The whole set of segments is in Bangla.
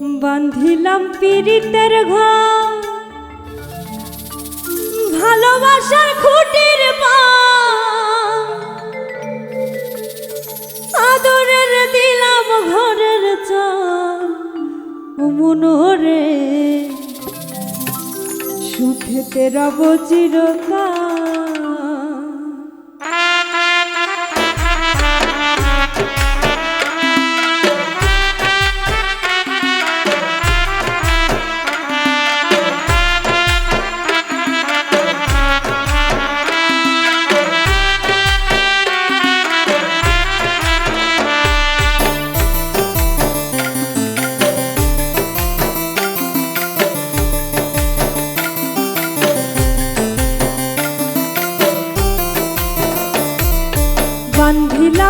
বান্ধিলাম পীড়িতের ঘর। ভালোবাসার খুঁটির আদরের দিলাম ঘরের চাল। ও মনোরে সুখেতে রব চিরকাল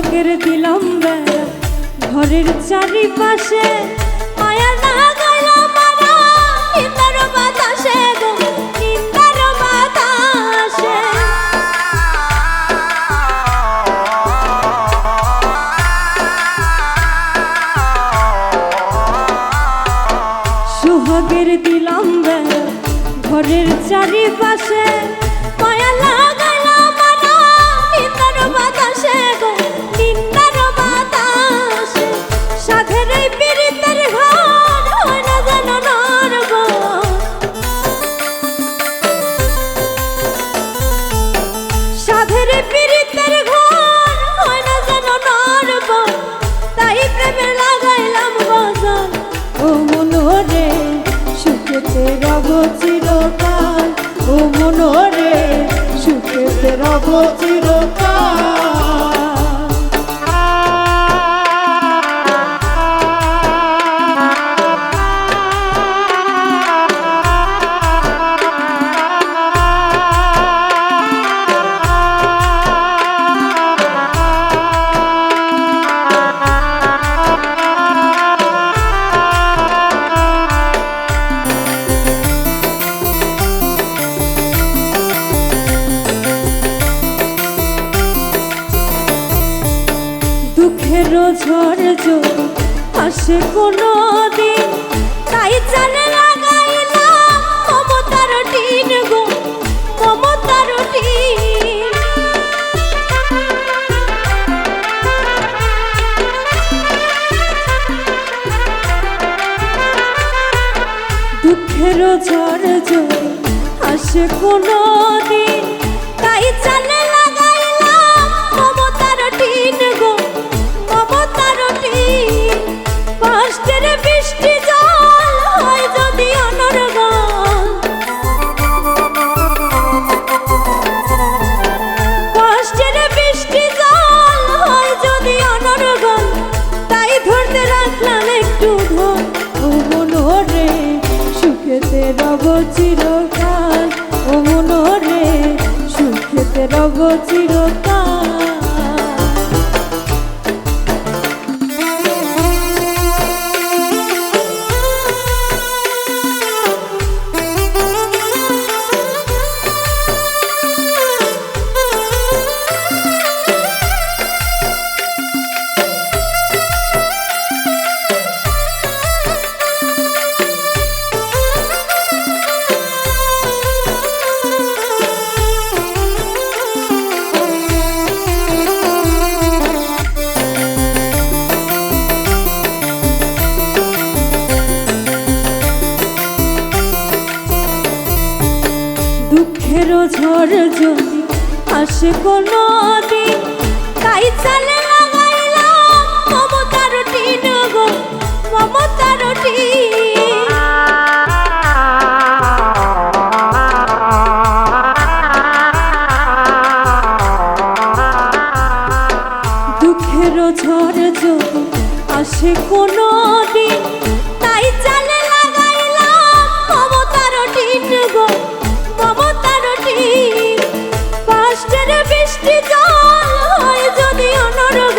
সোহাগের দিলাম বেড়া ঘরের চারিপাশে মায়া না গেলাম মারা বাতাসে। সুখেতে রব চিরকাল ও মনোরে সুখেতে রব চিরকাল। ঝড় যদি আসে কোনো দিন তাই জানে লাগাইলাম মমতার টিন গো, মমতার টিন দুঃখের ঝড় যদি আসে কোনো দিন তাই জানে চিরকাল। ঝড় যদি আসে কোনো দিন তাই চালে দুঃখের ঝড় যদি আসে কোনো কষ্টের বৃষ্টি জল হয় যদি অনর্গল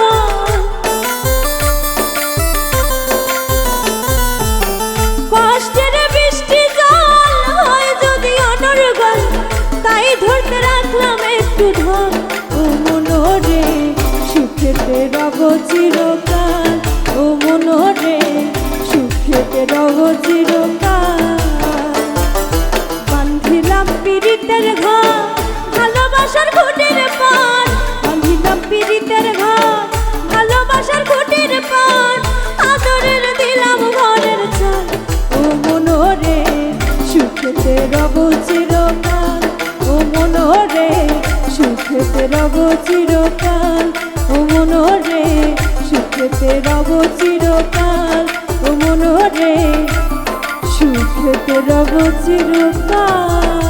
কষ্টের বৃষ্টি জল হয় যদি অনর্গল তাই ধরতে রাখলাম একটু ধর ও মনোরে সুখেতে রব চিরকাল। ও মনোরে সুখেতে রব চিরকাল। বান্ধিলাম পীড়িতের ঘর। ভালোবাসার খুঁটির পান। বান্ধিলাম পীড়িতের ঘর, ভালোবাসার খুঁটির পান। আদরের দিলাম ঘরের চাল। ও মনোরে সুখেতে রব চিরকাল। ও মনোরে সুখেতে রব চিরকাল। ও মনোরে সুখেতে রব চিরকাল। রব চিরকাল।